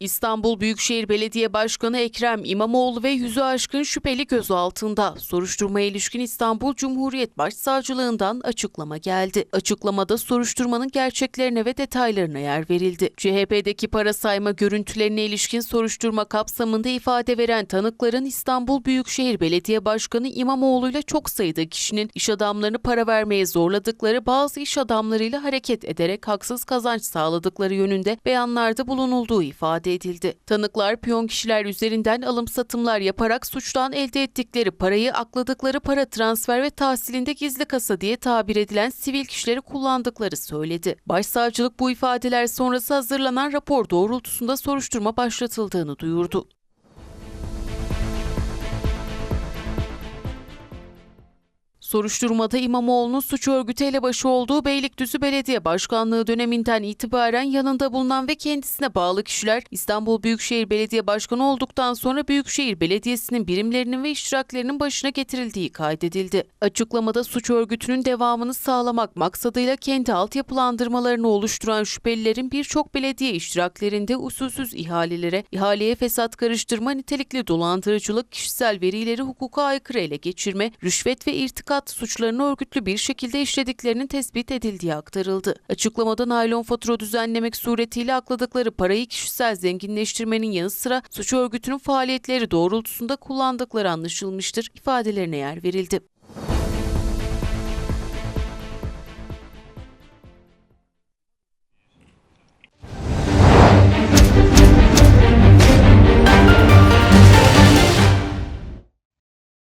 İstanbul Büyükşehir Belediye Başkanı Ekrem İmamoğlu ve yüzü aşkın şüpheli gözaltında. Soruşturmaya ilişkin İstanbul Cumhuriyet Başsavcılığından açıklama geldi. Açıklamada soruşturmanın gerçeklerine ve detaylarına yer verildi. CHP'deki para sayma görüntülerine ilişkin soruşturma kapsamında ifade veren tanıkların İstanbul Büyükşehir Belediye Başkanı İmamoğlu ile çok sayıda kişinin iş adamlarını para vermeye zorladıkları bazı iş adamlarıyla hareket ederek haksız kazanç sağladıkları yönünde beyanlarda bulunulduğu ifade edildi. Tanıklar piyon kişiler üzerinden alım satımlar yaparak suçtan elde ettikleri parayı akladıkları para transfer ve tahsilinde gizli kasa diye tabir edilen sivil kişileri kullandıkları söyledi. Başsavcılık bu ifadeler sonrası hazırlanan rapor doğrultusunda soruşturma başlatıldığını duyurdu. Soruşturmada İmamoğlu'nun suç örgütü elebaşı olduğu Beylikdüzü Belediye Başkanlığı döneminden itibaren yanında bulunan ve kendisine bağlı kişiler İstanbul Büyükşehir Belediye Başkanı olduktan sonra Büyükşehir Belediyesi'nin birimlerinin ve iştiraklerinin başına getirildiği kaydedildi. Açıklamada suç örgütünün devamını sağlamak maksadıyla kendi altyapılandırmalarını oluşturan şüphelilerin birçok belediye iştiraklerinde usulsüz ihalelere, ihaleye fesat karıştırma, nitelikli dolandırıcılık, kişisel verileri hukuka aykırı ele geçirme, rüşvet ve irtikat suçlarını örgütlü bir şekilde işlediklerinin tespit edildiği aktarıldı. Açıklamada naylon fatura düzenlemek suretiyle akladıkları parayı kişisel zenginleştirmenin yanı sıra suç örgütünün faaliyetleri doğrultusunda kullandıkları anlaşılmıştır ifadelerine yer verildi.